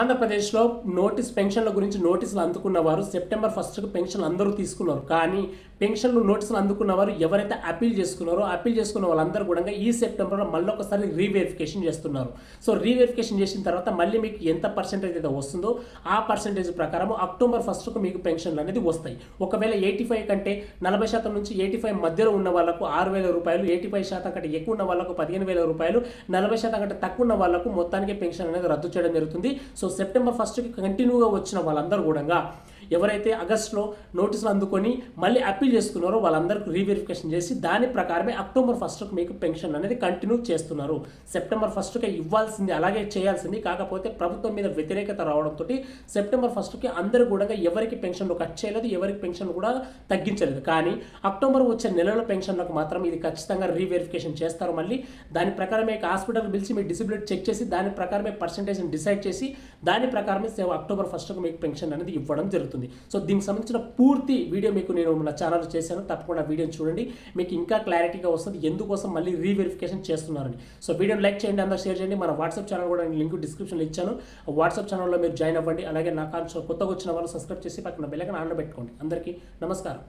ఆంధ్రప్రదేశ్లో నోటీస్ పెన్షన్ల గురించి నోటీసులు అందుకున్న వారు సెప్టెంబర్ ఫస్ట్కు పెన్షన్లు అందరూ తీసుకున్నారు. కానీ పెన్షన్లు నోటీసులు అందుకున్న వారు ఎవరైతే అప్పీల్ చేసుకున్నారో అప్పీల్ చేసుకున్న వాళ్ళందరూ కూడా ఈ సెప్టెంబర్లో మళ్ళీ ఒకసారి రీవెరిఫికేషన్ చేస్తున్నారు. సో రీవెరిఫికేషన్ చేసిన తర్వాత మళ్ళీ మీకు ఎంత పర్సెంటేజ్ అయితే వస్తుందో ఆ పర్సెంటేజ్ ప్రకారం అక్టోబర్ ఫస్ట్కు మీకు పెన్షన్లు అనేది వస్తాయి. ఒకవేళ ఎయిటీ ఫైవ్ కంటే నలభై శాతం నుంచి ఎయిటీ ఫైవ్ మధ్యలో ఉన్న వాళ్ళకు ఆరు వేల రూపాయలు ఎయిటీ ఫైవ్ శాతం కంటే ఎక్కువ ఉన్న వాళ్ళకు పదిహేను వేల రూపాయలు నలభై శాతం కంటే తక్కువ ఉన్న వాళ్ళకు మొత్తానికి పెన్షన్ అనేది రద్దు చేయడం జరుగుతుంది. సో సెప్టెంబర్ ఫస్ట్కి కంటిన్యూగా వచ్చిన వాళ్ళందరూ కూడా ఎవరైతే ఆగస్టులో నోటీసులు అందుకొని మళ్ళీ అప్పీల్ చేసుకున్నారో వాళ్ళందరికీ రీవెరిఫికేషన్ చేసి దాని ప్రకారమే అక్టోబర్ ఫస్ట్కి మీకు పెన్షన్ అనేది కంటిన్యూ చేస్తున్నారు. సెప్టెంబర్ ఫస్ట్కే ఇవ్వాల్సింది అలాగే చేయాల్సింది. కాకపోతే ప్రభుత్వం మీద వ్యతిరేకత రావడంతో సెప్టెంబర్ ఫస్ట్కి అందరూ కూడా ఎవరికి పెన్షన్లు కట్ చేయలేదు ఎవరికి పెన్షన్ కూడా తగ్గించలేదు. కానీ అక్టోబర్ వచ్చే నెలల పెన్షన్లకు మాత్రం ఇది ఖచ్చితంగా రీవెరిఫికేషన్ చేస్తారు మళ్ళీ. దాని ప్రకారమే హాస్పిటల్ పిలిచి మీ డిసిబిలిటీ చెక్ చేసి దాని ప్రకారమే పర్సంటేజ్ని డిసైడ్ చేసి దాని ప్రకారమే అక్టోబర్ ఫస్ట్కు మీకు పెన్షన్ అనేది ఇవ్వడం జరుగుతుంది. సో దీనికి సంబంధించిన పూర్తి వీడియో మీకు నేను నా ఛానల్ చేశాను. తప్పకుండా వీడియోని చూడండి. మీకు ఇంకా క్లారిటీగా వస్తుంది ఎందుకోసం మళ్ళీ రీవెరిఫికేషన్ చేస్తున్నారని. సో వీడియోని లైక్ చేయండి అందరూ షేర్ చేయండి. మన వాట్సాప్ ఛానల్ కూడా నేను లింక్ డిస్క్రిప్షన్లో ఇచ్చాను. వాట్సాప్ ఛానల్లో మీరు జాయిన్ అవ్వండి. అలాగే నా కాల్ కొత్తగా వచ్చిన వాళ్ళు సబ్స్క్రైబ్ చేసి పక్కన బెల్లకన్ ఆన్ పెట్టుకోండి. అందరికీ నమస్కారం.